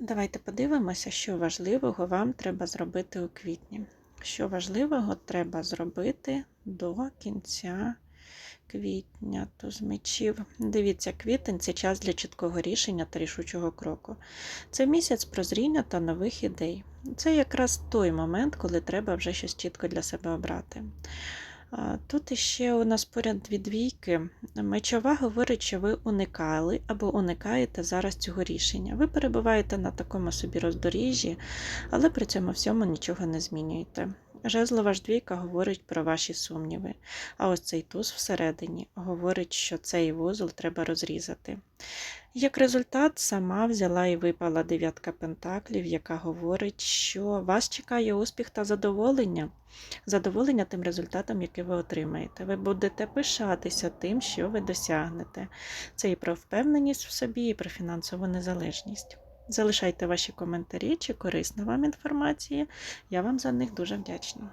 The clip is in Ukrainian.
Давайте подивимося, що важливого вам треба зробити у квітні. Що важливого треба зробити до кінця квітня. Туз мечів. Дивіться, квітень це час для чіткого рішення та рішучого кроку. Це місяць прозріння та нових ідей. Це якраз той момент, коли треба вже щось чітко для себе обрати. Тут ще у нас поряд дві двійки. Мечова говорить, що ви уникали або уникаєте зараз цього рішення. Ви перебуваєте на такому собі роздоріжжі, але при цьому всьому нічого не змінюєте. Жезлова ж двійка говорить про ваші сумніви, а ось цей туз всередині говорить, що цей вузол треба розрізати. Як результат, сама взяла і випала дев'ятка пентаклів, яка говорить, що вас чекає успіх та задоволення. Задоволення тим результатом, який ви отримаєте. Ви будете пишатися тим, що ви досягнете. Це і про впевненість в собі, і про фінансову незалежність. Залишайте ваші коментарі, чи корисна вам інформація. Я вам за них дуже вдячна.